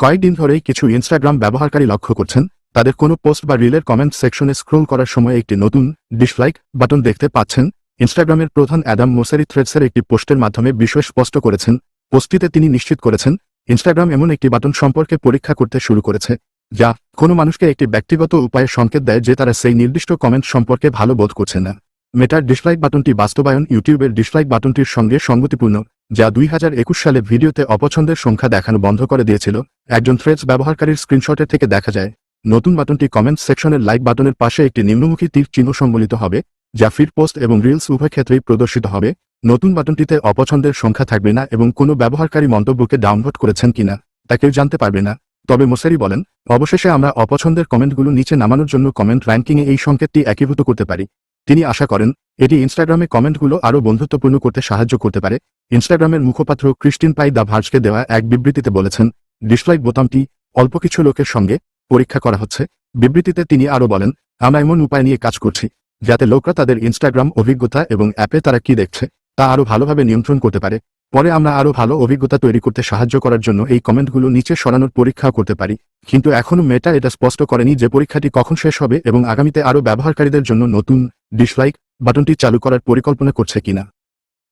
কয়েকদিন ধরেই কিছু ইনস্টাগ্রাম ব্যবহারকারী লক্ষ্য করছেন, তাদের কোনো পোস্ট বা রিলের কমেন্ট সেকশনে স্ক্রোল করার সময় একটি নতুন ডিসলাইক বাটন দেখতে পাচ্ছেন। ইনস্টাগ্রামের প্রধান অ্যাডাম মোসারি থ্রেডসের একটি পোস্টের মাধ্যমে বিষয় স্পষ্ট করেছেন। পোস্টটিতে তিনি নিশ্চিত করেছেন ইনস্টাগ্রাম এমন একটি বাটন সম্পর্কে পরীক্ষা করতে শুরু করেছে, যা কোনো মানুষকে একটি ব্যক্তিগত উপায়ে সংকেত দেয় যে তারা সেই নির্দিষ্ট কমেন্ট সম্পর্কে ভালো বোধ করছে না। মেটার ডিসলাইক বাটনটি বাস্তবায়ন ইউটিউবের ডিসলাইক বাটনটির সঙ্গে সঙ্গতিপূর্ণ। যা দুই হাজার একুশ সালে ভিডিওতে অপছন্দের সংখ্যা দেখানো বন্ধ করে দিয়েছিল, একজন থ্রেডস ব্যবহারকারীর স্ক্রিনশটের থেকে দেখা যায়, নতুন বাটনটি কমেন্ট সেকশনের লাইক বাটনের পাশে একটি নিম্নমুখী তীর চিহ্ন সম্বলিত হবে, যা ফিড পোস্ট এবং রিলস উভয় ক্ষেত্রেই প্রদর্শিত হবে, নতুন বাটনটিতে অপছন্দের সংখ্যা থাকবে না এবং কোনো ব্যবহারকারী মন্তব্যকে ডাউনলোড করেছেন কিনা, তা কেউ জানতে পারবে না। তবে মোসারি বলেন, অবশেষে আমরা অপছন্দের কমেন্টগুলো নিচে নামানোর জন্য কমেন্ট র্যাঙ্কিংয়ে এই সংকেতটি একীভূত করতে পারি। তিনি আশা করেন, এটি ইনস্টাগ্রামে কমেন্টগুলো আরও বন্ধুত্বপূর্ণ করতে সাহায্য করতে পারে। ইনস্টাগ্রামের মুখপাত্র ক্রিস্টিন পাই দা ভার্জকে দেওয়া এক বিবৃতিতে বলেছেন ডিসলাইক বোতামটি অল্প কিছু লোকের সঙ্গে পরীক্ষা করা হচ্ছে। বিবৃতিতে তিনি আরও বলেন, আমরা এমন উপায় নিয়ে কাজ করছি, যাতে লোকরা তাদের ইনস্টাগ্রাম অভিজ্ঞতা এবং অ্যাপে তারা কি দেখছে তা আরও ভালোভাবে নিয়ন্ত্রণ করতে পারে। পরে আমরা আরও ভালো অভিজ্ঞতা তৈরি করতে সাহায্য করার জন্য এই কমেন্টগুলো নিচে সরানোর পরীক্ষা করতে পারি। কিন্তু এখনও মেটা এটা স্পষ্ট করেনি যে পরীক্ষাটি কখন শেষ হবে এবং আগামীতে আরও ব্যবহারকারীদের জন্য নতুন ডিসলাইক বাটনটি চালু করার পরিকল্পনা করছে কিনা।